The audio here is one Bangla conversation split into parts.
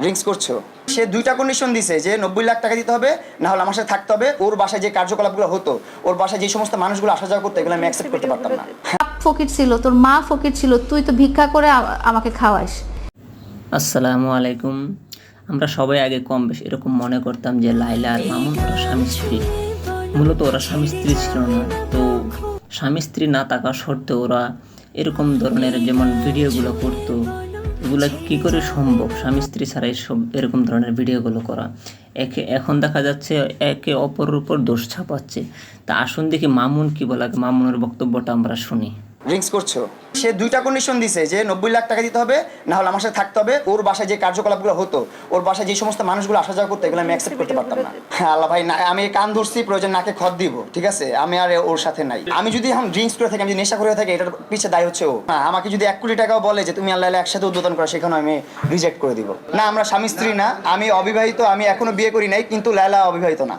ড্রিঙ্কস করছ? সে দুইটা কন্ডিশন দিছে যে নব্বই লাখ টাকা দিতে হবে না হলে আমার সাথে থাকতে হবে। ওর বাসায় যে কার্যকলাপগুলো হতো ওর বাসায় যে সমস্ত মানুষগুলো আসা যাওয়া করতো এগুলো আমি অ্যাকসেপ্ট করতে পারতাম না। ফকির ছিল তোর মা ফকির ছিল তুই তো ভিক্ষা করে আমাকে খাওয়াস। আসসালামু আলাইকুম। আমরা সবাই আগে কম বেশ এরকম মনে করতাম যে লাইলা আর মামুন ওরা স্বামী স্ত্রী। মূলত ওরা স্বামী স্ত্রী ছিল না। তো স্বামী স্ত্রী না থাকা সত্ত্বেও ওরা এরকম ধরনের যেমন ভিডিওগুলো করতো এগুলো কি করে সম্ভব? স্বামী, স্ত্রী ছাড়া সব এরকম ধরনের ভিডিওগুলো করা। একে, এখন দেখা যাচ্ছে একে অপরের উপর দোষ ছাপাচ্ছে। তা আসুন দেখি মামুন কি বলা মামুনের বক্তব্যটা আমরা শুনি। ড্রিঙ্কস করছ? সে দুইটা কন্ডিশন দিছে যে নব্বই লাখ টাকা দিতে হবে, না হলে আমার সাথে থাকতে হবে। ওর বাসায় যে কার্যকলাপগুলো হতো, ওর বাসায় যে সমস্ত মানুষগুলো আসা যাওয়া করতো, এগুলো আমি অ্যাকসেপ্ট করতে পারতাম না। হ্যাঁ আল্লাহ ভাই, না, আমি কান ধরছি, প্রয়োজন নাকে খত দিব, ঠিক আছে? আমি আর ওর সাথে নাই। আমি যদি এখন ড্রিঙ্কস করে থাকি, আমি যদি নেশা করে থাকি, এটার পিছিয়ে দায় হচ্ছে ও। হ্যাঁ আমাকে যদি এক কোটি টাকাও বলে যে তুমি আল্লাহ একসাথে উদ্বোধন করো, সেখানে আমি রিজেক্ট করে দিব। না, আমরা স্বামী স্ত্রী না, আমি অবিবাহিত, আমি এখনও বিয়ে করি নাই, কিন্তু লায়লা অবিবাহিত না।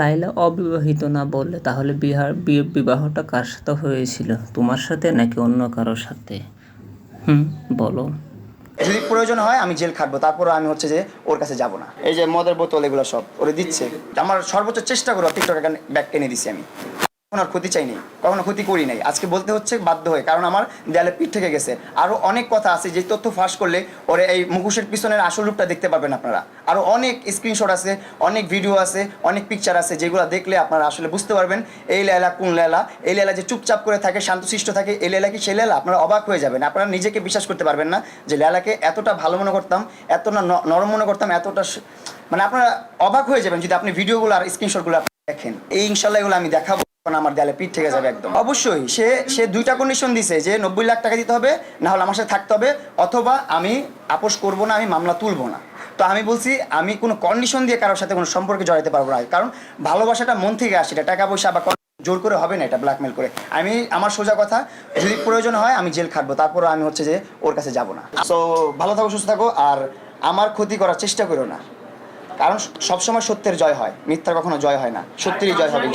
লাইলা অবিবাহিত না বললে তাহলে বিহার বিবাহটা কার সাথে হয়েছিল? তোমার সাথে নাকি অন্য কারোর সাথে? হুম, বলো। যদি প্রয়োজন হয় আমি জেল খাটবো তারপরে আমি হচ্ছে যে ওর কাছে যাব না। এই যে মদের বোতল এগুলো সব ওরে দিচ্ছে। আমার সর্বোচ্চ চেষ্টা করো টিকটক ব্যাগ কিনে দিছি আমি। কখনো ক্ষতি চাইনি, কখনো ক্ষতি করি নাই। আজকে বলতে হচ্ছে বাধ্য হয়ে, কারণ আমার দেয়ালে পিঠ থেকে গেছে। আরও অনেক কথা আছে, যে তথ্য ফাঁস করলে ওরে এই মুখোশের পিছনের আসল রূপটা দেখতে পাবেন আপনারা। আরও অনেক স্ক্রিনশট আছে, অনেক ভিডিও আছে, অনেক পিকচার আছে, যেগুলো দেখলে আপনারা আসলে বুঝতে পারবেন, এই লেলা কোন লেলা? এই লেলা যে চুপচাপ করে থাকে, শান্তশিষ্ট থাকে, এই লেলা কি সেই লেলা? আপনারা অবাক হয়ে যাবেন। আপনারা নিজেকে বিশ্বাস করতে পারবেন না যে লেলাকে এতটা ভালো মনে করতাম, এতটা নরম মনে করতাম, এতটা মানে আপনারা অবাক হয়ে যাবেন যদি আপনি ভিডিওগুলো আর স্ক্রিনশটগুলো দেখেন। এই ইনশাল্লাহ এগুলো আমি দেখাবো। আমার দেয়ালে পিঠ থেকে যাবে একদম। অবশ্যই, সে সে দুইটা কন্ডিশন দিছে, যে নব্বই লাখ টাকা দিতে হবে, না হলে আমার সাথে থাকতে হবে, অথবা আমি আপোষ করব না, আমি মামলা তুলবো না। তো আমি বলছি, আমি কোনো কন্ডিশন দিয়ে কারোর সাথে কোনো সম্পর্কে জড়াতে পারব না। কারণ ভালোবাসাটা মন থেকে আসে, এটা টাকা পয়সা বা জোর করে হবে না এটা ব্ল্যাকমেল করে। আমি, আমার সোজা কথা, যদি প্রয়োজন হয়, আমি জেল খাটবো তারপর আমি হচ্ছে যে ওর কাছে যাব না। সো ভালো থাকো, সুস্থ থাকো, আর আমার ক্ষতি করার চেষ্টা করো না। কারণ সবসময় সত্যের জয় হয় মিথ্যার কখনো জয় হয় না, সত্যেরই জয় হবে